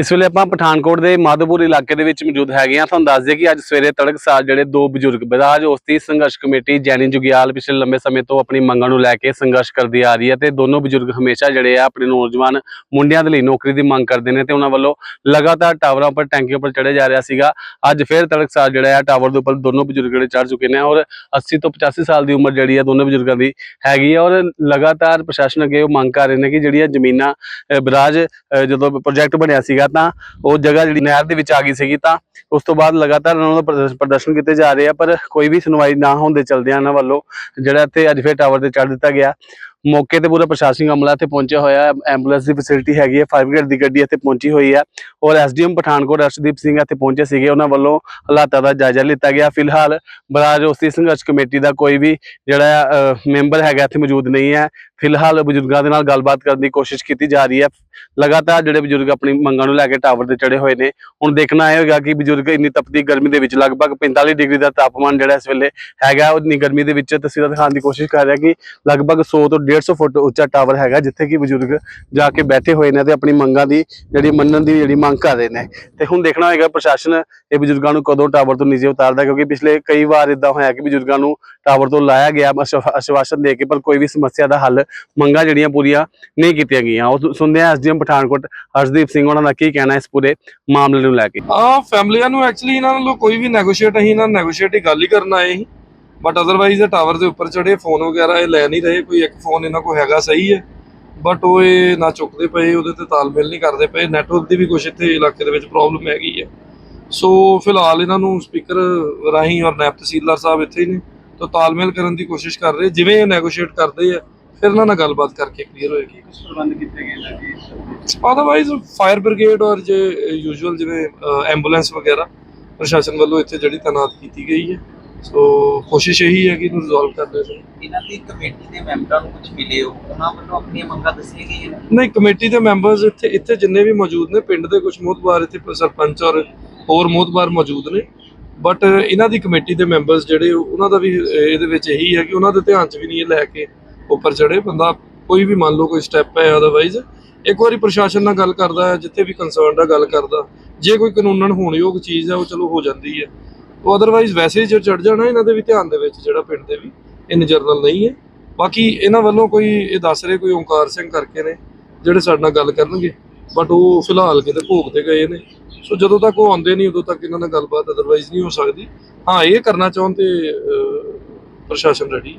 ਇਸ ਵੇਲੇ ਆਪਾਂ ਪਠਾਨਕੋਟ ਦੇ ਮਾਧੋਪੁਰ ਇਲਾਕੇ ਦੇ ਵਿੱਚ ਮੌਜੂਦ ਹੈਗੇ ਆ ਤੁਹਾਨੂੰ ਦੱਸ ਦਈਏ ਕਿ ਅੱਜ ਸਵੇਰੇ ਤੜਕਸਾਰ ਜਿਹੜੇ ਦੋ ਬਜ਼ੁਰਗ ਬਰਾਜ ਉਸਤੀ ਸੰਘਰਸ਼ ਕਮੇਟੀ ਜੈਨੀ ਜੁਗਿਆਲ ਪਿਛਲੇ ਲੰਬੇ ਸਮੇਂ ਤੋਂ ਆਪਣੀ ਮੰਗਾਂ ਨੂੰ ਲੈ ਕੇ ਸੰਘਰਸ਼ ਕਰਦੀ ਆ ਰਹੀ ਹੈ ਤੇ ਦੋਨੋਂ ਬਜ਼ੁਰਗ ਹਮੇਸ਼ਾ ਜਿਹੜੇ ਆ ਆਪਣੇ ਨੌਜਵਾਨ ਮੁੰਡਿਆਂ ਦੇ ਲਈ ਨੌਕਰੀ ਦੀ ਮੰਗ ਕਰਦੇ ਨੇ ਤੇ ਉਹਨਾਂ ਵੱਲੋਂ ਲਗਾਤਾਰ ਟਾਵਰਾਂ ਉੱਪਰ, ਟੈਂਕੀਆਂ ਉੱਪਰ ਚੜੇ ਜਾ ਰਿਹਾ ਸੀਗਾ। ਅੱਜ ਫਿਰ ਤੜਕਸਾਰ ਜਿਹੜਾ ਆ ਟਾਵਰ ਦੇ ਉੱਪਰ ਦੋਨੋਂ ਬਜ਼ੁਰਗ ਜਿਹੜੇ ਚੜ ਚੁੱਕੇ ਨੇ ਔਰ 80 ਤੋਂ 85 ਸਾਲ ਦੀ ਉਮਰ ਜਿਹੜੀ ਆ ਦੋਨੋਂ ਬਜ਼ੁਰਗਾਂ ਦੀ ਹੈਗੀ ਆ ਔਰ ਲਗਾਤਾਰ ਪ੍ਰਸ਼ਾਸਨ ਅੱਗੇ ਉਹ ਮੰਗ ਕਰ ਰਹੇ ਨੇ ਕਿ ਜਿਹੜੀਆਂ ਜ਼ਮੀਨਾਂ ਬਰਾਜ ਜਦੋਂ ਪ੍ਰੋਜੈਕਟ ਬਣਿਆ ਸੀਗਾ ਤਾਂ ਉਹ ਜਗ੍ਹਾ ਜਿਹੜੀ ਨਹਿਰ ਦੇ ਵਿੱਚ ਆ ਗਈ ਸੀਗੀ ਤਾਂ ਉਸ ਤੋਂ ਬਾਅਦ ਲਗਾਤਾਰ ਉਹਨਾਂ ਦਾ ਪ੍ਰਦਰਸ਼ਨ- ਕੀਤੇ ਜਾ ਰਹੇ ਆ, ਪਰ ਕੋਈ ਵੀ ਸੁਣਵਾਈ ਨਾ ਹੋਣ ਦੇ ਚਲਦਿਆਂ ਇਹਨਾਂ ਵੱਲੋਂ ਜਿਹੜਾ ਇੱਥੇ ਅੱਜ ਫਿਰ ਟਾਵਰ ਤੇ ਚੜ੍ਹ ਦਿੱਤਾ ਗਿਆ। ਮੌਕੇ ਤੇ ਪੂਰਾ ਪ੍ਰਸ਼ਾਸਨਿਕ ਅਮਲਾ ਇੱਥੇ ਪਹੁੰਚਿਆ ਹੋਇਆ ਹੈ, ਐਂਬੂਲੈਂਸ ਦੀ ਫੈਸਿਲਿਟੀ ਹੈਗੀ ਹੈ ਫਾਇਰ ਬ੍ਰਿਗੇਡ ਦੀ ਗੱਡੀ ਇੱਥੇ ਪਹੁੰਚੀ ਹੋਈ ਹੈ ਔਰ ਐਸਡੀਐਮ ਪਠਾਨਕੋਟ ਅਰਸ਼ਦੀਪ ਸਿੰਘ ਇੱਥੇ ਪਹੁੰਚੇ ਸੀਗੇ, ਉਹਨਾਂ ਵੱਲੋਂ ਹਾਲਾਤਾਂ ਦਾ ਜਾਇਜ਼ਾ ਲਿੱਤਾ ਗਿਆ। ਫਿਲਹਾਲ ਬਰਾਜ ਉਸਤੀ ਸੰਘਰਸ਼ ਕਮੇਟੀ ਦਾ ਕੋਈ ਵੀ ਜਿਹੜਾ ਮੈਂਬਰ ਹੈਗਾ ਇੱਥੇ ਮੌਜੂਦ ਨਹੀਂ ਹੈ। ਫਿਲਹਾਲ ਬਜ਼ੁਰਗਾਂ ਦੇ ਨਾਲ ਗੱਲਬਾਤ ਕਰਨ ਦੀ ਕੋਸ਼ਿਸ਼ ਕੀਤੀ ਜਾ ਰਹੀ ਹੈ। ਲਗਾਤਾਰ ਜਿਹੜੇ ਬਜ਼ੁਰਗ ਆਪਣੀ ਮੰਗਾਂ ਨੂੰ ਲੈ ਕੇ ਟਾਵਰ ਤੇ ਚੜੇ ਹੋਏ ਨੇ, ਹੁਣ ਦੇਖਣਾ ਇਹ ਹੋਏਗਾ ਕਿ ਬਜ਼ੁਰਗ ਇੰਨੀ ਤਪਦੀ ਗਰਮੀ ਦੇ ਵਿੱਚ ਲਗਭਗ 45 ਡਿਗਰੀ ਦਾ ਤਾਪਮਾਨ ਜਿਹੜਾ ਇਸ ਵੇਲੇ ਹੈਗਾ, ਉਹ ਇੰਨੀ ਗਰਮੀ ਦੇ ਵਿੱਚ ਤਸਵੀਰਾਂ ਦਿਖਾਉਣ ਦੀ ਕੋਸ਼ਿਸ਼ ਕਰ ਰਿਹਾ ਕਿ ਲਗਭਗ 100 ਤੋਂ 150 ਫੁੱਟ ਉੱਚਾ ਟਾਵਰ ਹੈਗਾ, ਜਿੱਥੇ ਕਿ ਬਜ਼ੁਰਗ ਜਾ ਕੇ ਬੈਠੇ ਹੋਏ ਨੇ ਤੇ ਆਪਣੀ ਮੰਗਾਂ ਦੀ ਜਿਹੜੀ ਮੰਨਣ ਦੀ ਜਿਹੜੀ ਮੰਗ ਕਰ ਰਹੇ ਨੇ। ਤੇ ਹੁਣ ਦੇਖਣਾ ਹੋਏਗਾ ਪ੍ਰਸ਼ਾਸਨ ਇਹ ਬਜ਼ੁਰਗਾਂ ਨੂੰ ਕਦੋਂ ਟਾਵਰ ਤੋਂ ਨੀਚੇ ਉਤਾਰਦਾ, ਕਿਉਂਕਿ ਪਿਛਲੇ ਕਈ ਵਾਰ ਇਦਾਂ ਹੋਇਆ ਕਿ ਬਜ਼ੁਰਗਾਂ ਨੂੰ ਟਾਵਰ ਤੋਂ ਲਾਇਆ ਗਿਆ, ਅਸ਼ਵ- ਆਸ਼ਵਾਸਨ ਦੇ ਕੇ, ਪਰ ਕੋਈ ਵੀ ਸਮੱਸਿਆ ਦਾ ਹੱਲ ਮੰਗਾਂ ਜਿਹੜੀਆਂ ਪੂਰੀਆਂ ਨਹੀਂ ਕੀਤੀਆਂ ਗਈਆਂ। ਉਹ ਸੁਣਦੇ ਆ ਐਸਡੀਐਮ ਪਠਾਨਕੋਟ ਹਰਸ਼ਦੀਪ ਸਿੰਘ, ਉਹਨਾਂ ਦਾ ਕੀ ਕਹਿਣਾ ਇਸ ਪੂਰੇ ਮਾਮਲੇ ਨੂੰ ਲੈ ਕੇ? ਆ ਫੈਮਲੀਆਂ ਨੂੰ ਐਕਚੁਅਲੀ ਇਹਨਾਂ ਨਾਲੋਂ ਕੋਈ ਵੀ ਨੈਗੋਸ਼ੀਏਟ ਅਸੀਂ ਇਹਨਾਂ ਨੈਗੋਸ਼ੀਏਟ ਹੀ ਗੱਲ ਹੀ ਕਰਨ ਆਏ ਸੀ। ਬਟ ਅਦਰਵਾਈਜ਼ ਇਹ ਟਾਵਰ ਦੇ ਉੱਪਰ ਚੜੇ ਫੋਨ ਵਗੈਰਾ ਇਹ ਲੈ ਨਹੀਂ ਰਹੇ, ਕੋਈ ਇੱਕ ਫੋਨ ਇਹਨਾਂ ਕੋਲ ਹੈਗਾ ਸਹੀ ਹੈ। ਬਟ ਉਹ ਇਹ ਨਾ ਚੁੱਕਦੇ ਪਏ, ਉਹਦੇ ਤੇ ਤਾਲਮੇਲ ਨਹੀਂ ਕਰਦੇ ਪਏ। ਨੈਟਵਰਕ ਦੀ ਵੀ ਕੁਛ ਇੱਥੇ ਇਲਾਕੇ ਦੇ ਵਿੱਚ ਪ੍ਰੋਬਲਮ ਹੈਗੀ ਹੈ। ਸੋ ਫਿਲਹਾਲ ਇਹਨਾਂ ਨੂੰ ਸਪੀਕਰ ਰਾਹੀਂ ਔਰ ਨਾਇਬ ਤਹਿਸੀਲਦਾਰ ਸਾਹਿਬ ਇੱਥੇ ਹੀ ਨੇ। ਤਾਂ ਤਾਲਮੇਲ ਕਰਨ ਦੀ ਕੋਸ਼ਿਸ਼ ਕਰ ਰਹੇ, ਜਿਵੇਂ ਇਹ ਨੈਗੋਸ਼ੀਏਟ ਕਰਦੇ ਆ ਫਿਰ ਇਹਨਾਂ ਨਾਲ ਗੱਲਬਾਤ ਕਰਕੇ ਕਲੀਅਰ ਹੋਏਗੀ। ਪ੍ਰਬੰਧ ਕੀਤੇ ਗਏ ਨੇ ਜੀ? ਅਦਰਵਾਈਜ਼ ਫਾਇਰ ਬ੍ਰਿਗੇਡ ਔਰ ਜੇ ਯੂਜੂਅਲ ਜਿਵੇਂ ਐਂਬੂਲੈਂਸ ਵਗੈਰਾ ਪ੍ਰਸ਼ਾਸਨ ਵੱਲੋਂ ਇੱਥੇ ਜਿਹੜੀ ਤਾਇਨਾਤ ਕੀਤੀ ਗਈ ਹੈ। ਸੋ ਕੋਸ਼ਿਸ਼ ਇਹੀ ਹੈ ਕਿ ਇਹਨੂੰ ਰਿਜ਼ੋਲਵ ਕਰ ਲਿਆ ਜਾਵੇ। ਇਹਨਾਂ ਦੀ ਕਮੇਟੀ ਦੇ ਮੈਂਬਰਾਂ ਨੂੰ ਕੁਝ ਮਿਲੇ ਹੋ? ਉਹਨਾਂ ਵੱਲੋਂ ਆਪਣੀਆਂ ਮੰਗਾਂ ਦੱਸੀਆਂ ਗਈਆਂ ਨੇ? ਨਹੀਂ ਕਮੇਟੀ ਦੇ ਮੈਂਬਰਸ ਇੱਥੇ ਇੱਥੇ ਜਿੰਨੇ ਵੀ ਮੌਜੂਦ ਨੇ ਪਿੰਡ ਦੇ ਕੁਝ ਮੋਹਤਬਾਰ ਇੱਥੇ ਸਰਪੰਚ ਔਰ ਹੋਰ ਮੋਹਤਬਾਰ ਮੌਜੂਦ ਨੇ। ਬਟ ਇਹਨਾਂ ਦੀ ਕਮੇਟੀ ਦੇ ਮੈਂਬਰਸ ਜਿਹੜੇ ਉਹਨਾਂ ਦਾ ਵੀ ਇਹਦੇ ਵਿੱਚ ਇਹੀ ਹੈ ਕਿ ਉਹਨਾਂ ਦੇ ਧਿਆਨ 'ਚ ਵੀ ਨਹੀਂ ਇਹ ਲੈ ਕੇ ਉੱਪਰ ਚੜੇ ਬੰਦਾ ਕੋਈ ਵੀ ਮੰਨ ਲਓ ਕੋਈ ਸਟੈਪ ਹੈ ਅਦਰਵਾਈਜ਼ ਇੱਕ ਵਾਰੀ ਪ੍ਰਸ਼ਾਸਨ ਨਾਲ ਗੱਲ ਕਰਦਾ ਹੈ, ਜਿੱਥੇ ਵੀ ਕੰਸਰਨ ਹੈ ਗੱਲ ਕਰਦਾ। ਜੇ ਕੋਈ ਕਾਨੂੰਨਨ ਹੋਣਯੋਗ ਚੀਜ਼ ਹੈ, ਉਹ ਚਲੋ ਹੋ ਜਾਂਦੀ ਹੈ। ਉਹ ਅਦਰਵਾਈਜ਼ ਵੈਸੇ ਹੀ ਜੇ ਚੜ ਜਾਣਾ ਇਹਨਾਂ ਦੇ ਵੀ ਧਿਆਨ ਦੇ ਵਿੱਚ, ਜਿਹੜਾ ਪਿੰਡ ਦੇ ਵੀ ਇਨ ਜਰਨਲ ਨਹੀਂ ਹੈ। ਬਾਕੀ ਇਹਨਾਂ ਵੱਲੋਂ ਕੋਈ, ਇਹ ਦੱਸ ਰਹੇ ਕੋਈ ਓਂਕਾਰ ਸਿੰਘ ਕਰਕੇ ਨੇ, ਜਿਹੜੇ ਸਾਡੇ ਨਾਲ ਗੱਲ ਕਰਨਗੇ। ਬਟ ਉਹ ਫਿਲਹਾਲ ਕਿਤੇ ਭੋਗ ਤੇ ਗਏ ਨੇ। ਸੋ ਜਦੋਂ ਤੱਕ ਉਹ ਆਉਂਦੇ ਨਹੀਂ, ਉਦੋਂ ਤੱਕ ਇਹਨਾਂ ਨਾਲ ਗੱਲਬਾਤ ਅਦਰਵਾਈਜ਼ ਨਹੀਂ ਹੋ ਸਕਦੀ। ਹਾਂ, ਇਹ ਕਰਨਾ ਚਾਹੁੰਦੇ ਪ੍ਰਸ਼ਾਸਨ ready